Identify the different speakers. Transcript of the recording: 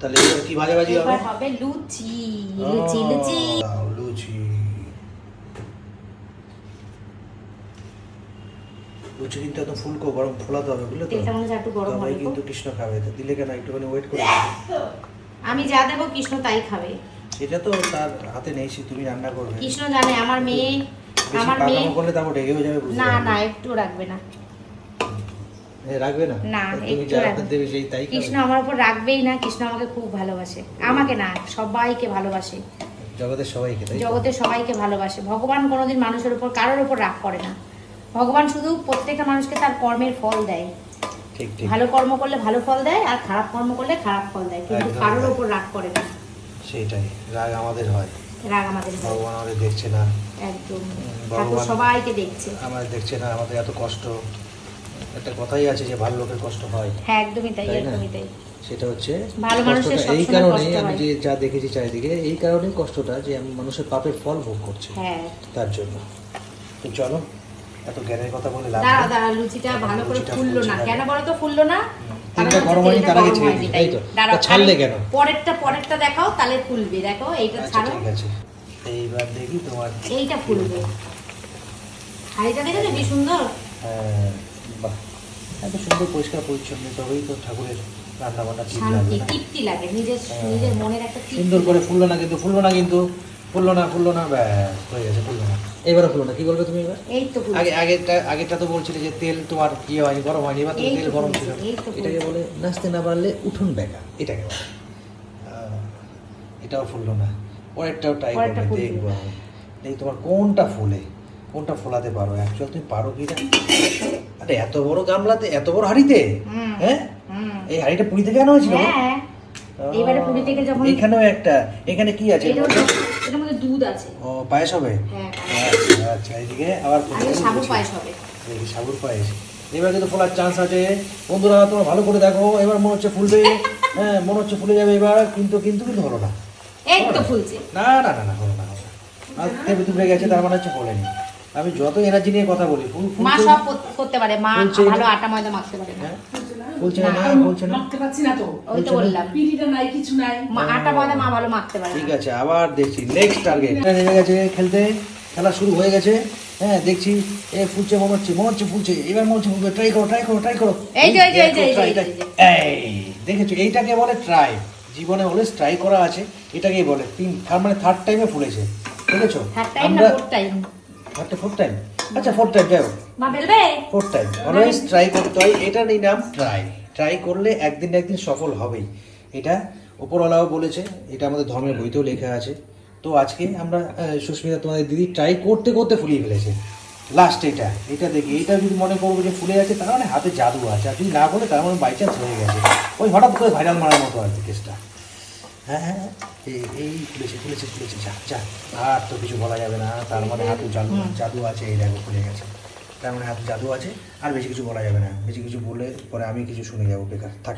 Speaker 1: তাহলে কি ভাজাভাজি হবে?
Speaker 2: হবে লুচি লুচি লুচি।
Speaker 1: লুচি। লুচি কিন্তু একদম ফুলকো গরম ফোলাতে হবে বুঝলে তো? কিন্তু কৃষ্ণ খাবে তো দিলে কেন? একটুখানি ওয়েট করে
Speaker 2: আমি যা দেবো কৃষ্ণ তাই খাবে।
Speaker 1: এটা তো তার হাতে নেই সে তুমি রান্না করবে।
Speaker 2: কৃষ্ণ জানে আমার মেয়ে আমার মেয়ে
Speaker 1: করলে তারপর যাবে
Speaker 2: না না একটু রাখবে না।
Speaker 1: রাখবে না?
Speaker 2: না, একটু
Speaker 1: দেবে সেই তাই
Speaker 2: কৃষ্ণ আমার উপর রাখবেই না কৃষ্ণ আমাকে খুব ভালোবাসে। আমাকে না সবাইকে ভালোবাসে।
Speaker 1: জগতের সবাইকে তাই
Speaker 2: জগতের সবাইকে ভালোবাসে। ভগবান কোনোদিন মানুষের উপর কারোর উপর রাগ করে না। ভগবান শুধু প্রত্যেকটা মানুষকে তার কর্মের ফল দেয়। ভালো কর্ম করলে ভালো ফল দেয় আর খারাপ কর্ম করলে খারাপ ফল দেয়। কিন্তু কারোর উপর রাগ করে না।
Speaker 1: সেইটাই রাগ আমাদের হয়।
Speaker 2: রাগ আমাদের
Speaker 1: ভগবান আমাদের দেখছে না।
Speaker 2: একদম। সবাইকে দেখছে।
Speaker 1: আমাদের দেখছে না আমাদের এত কষ্ট। একটা কথাই আছে যে ভালো লোকের কষ্ট হয়।
Speaker 2: হ্যাঁ একদমই তাই একদমই তাই।
Speaker 1: সেটা হচ্ছে
Speaker 2: ভালো মানুষের
Speaker 1: এই কারণে আমি যে যা দেখেছি চারিদিকে এই কারণে কষ্টটা যে আমি মানুষের পাপের ফল ভোগ করছে
Speaker 2: হ্যাঁ।
Speaker 1: তার জন্য। তো চলো এত জ্ঞানের কথা বলে লাভ
Speaker 2: দাঁড়া। দাঁড়া লুচিটা ভালো করে ফুললো না। কেন বলো তো ফুললো না? কারণ
Speaker 1: গরম হয়নি, তার আগে ছেড়ে দিই,
Speaker 2: তাই।
Speaker 1: তো? ছাড়লে কেন?
Speaker 2: পরেরটা পরেরটা দেখাও তাহলে ফুলবে। দেখো এইটা
Speaker 1: আচ্ছা
Speaker 2: ছাড়ো।
Speaker 1: ঠিক আছে। এইবার দেখি তোমার
Speaker 2: এইটা ফুলবে। হাড়িটা দেখেছ? কি সুন্দর।
Speaker 1: হ্যাঁ, বাহ এত সুন্দর পরিষ্কার পরিচ্ছন্ন তবেই তো ঠাকুরের রান্না বান্না
Speaker 2: তৃপ্তি লাগে নিজের
Speaker 1: হ্যাঁ।
Speaker 2: নিজের মনের একটা
Speaker 1: সুন্দর করে ফুললো না কিন্তু ফুললো না কিন্তু ফুললো না ফুললো না ব্যাস হয়ে গেছে ফুললো না। এবারে ফুললো না কি করবে তুমি এবার?
Speaker 2: এই তো
Speaker 1: আগে আগেরটা আগেরটা তো বলছিলে যে তেল তোমার কি হয়নি গরম হয়নি এবার তেল গরম ছিল। এটাকে বলে নাচতে না পারলে উঠুন বেকা এটাকে বলে। এটাও ফুললো না পরেরটাও ট্রাই করবে দেখব আমি। তোমার কোনটা ফুলে কোনটা ফোলাতে পারো অ্যাকচুয়াল তুমি পারো কি না? আরে এত বড় গামলাতে এত বড় হাড়িতে? হ্যাঁ? এই হাড়িটা পুরীতে কেন হয়েছিল?
Speaker 2: হ্যাঁ। এবারে পুরী থেকে যখন
Speaker 1: এখানেও একটা এখানে কি আছে?
Speaker 2: এটার মধ্যে- দুধ আছে।
Speaker 1: ও পায়েস হবে?
Speaker 2: হ্যাঁ
Speaker 1: আচ্ছা আচ্ছা এইদিকে আবার
Speaker 2: আগে সাবু পায়েস হবে।
Speaker 1: দেখি সাবুর পায়েস। এবার কিন্তু ফোলার চান্স আছে। বন্ধুরা তোমরা ভালো করে দেখো। এবার মনে হচ্ছে ফুলবে। হ্যাঁ মনে হচ্ছে ফুলে যাবে এবার কিন্তু কিন্তু কিন্তু হলো না।
Speaker 2: এই তো ফুলছে।
Speaker 1: না না না না হলো না হলো না। আর তেবে তুলে গেছে তার মানে হচ্ছে ফোলেনি। আমি যত এনার্জি নিয়ে কথা বলি ফুল
Speaker 2: মা সব করতে পারে মা ভালো আটা ময়দা মাখতে পারে না
Speaker 1: হ্যাঁ? না ফুলছে না।
Speaker 3: মাখতে পারছি না তো।
Speaker 2: ওই তো বললাম।
Speaker 3: পিড়িটা নাই কিছু নাই।
Speaker 2: মা আটা ময়দা মা ভালো মাখতে পারে
Speaker 1: ঠিক আছে আবার দেখছি। নেক্সট টার্গেট নেমে গেছে খেলতে। খেলা শুরু হয়ে গেছে। হ্যাঁ দেখছি। এ ফুলছে মনে হচ্ছে মনে হচ্ছে ফুলছে। এবার মনে হচ্ছে ফুলবে ট্রাই করো ট্রাই করো ট্রাই করো।
Speaker 2: এই যে, এই যে, এই যে,
Speaker 1: দেখেছ? এইটাকে বলে ট্রাই জীবনে অলওয়েজ ট্রাই করা আছে। এটাকেই বলে। তিন তার মানে থার্ড টাইমে ফুলেছে। দেখেছ?
Speaker 2: থার্ড না fourth time
Speaker 1: third fourth time আচ্ছা টাইম যাই
Speaker 2: মা বেলবে?
Speaker 1: ফোর্থ টাইম অলওয়েজ ট্রাই করতে হয় এটারই নাম ট্রাই ট্রাই করলে একদিন একদিন সফল হবেই। এটা ওপরওয়ালাও বলেছে এটা আমাদের ধর্মের বইতেও লেখা আছে। তো আজকে আমরা সুস্মিতা তোমাদের দিদি ট্রাই করতে করতে ফুলিয়ে ফেলেছে। লাস্ট এটা এটা দেখি। এটা যদি মনে করব যে ফুলে গেছে তার মানে হাতে জাদু আছে। আর যদি না বলে তার মানে বাই চান্স হয়ে গেছে। ওই হঠাৎ করে ভাইরাল মারার মতো আর কি কেসটা হ্যাঁ হ্যাঁ এই এই খুলেছে খুলেছে খুলেছে যা যা। আর তো কিছু বলা যাবে না তার মানে হাতে জাদু জাদু আছে এই দেখো খুলে গেছে। তার মানে হাতে জাদু আছে আর বেশি কিছু বলা যাবে না। বেশি কিছু বলে পরে আমি কিছু শুনে যাব বেকার। থাক।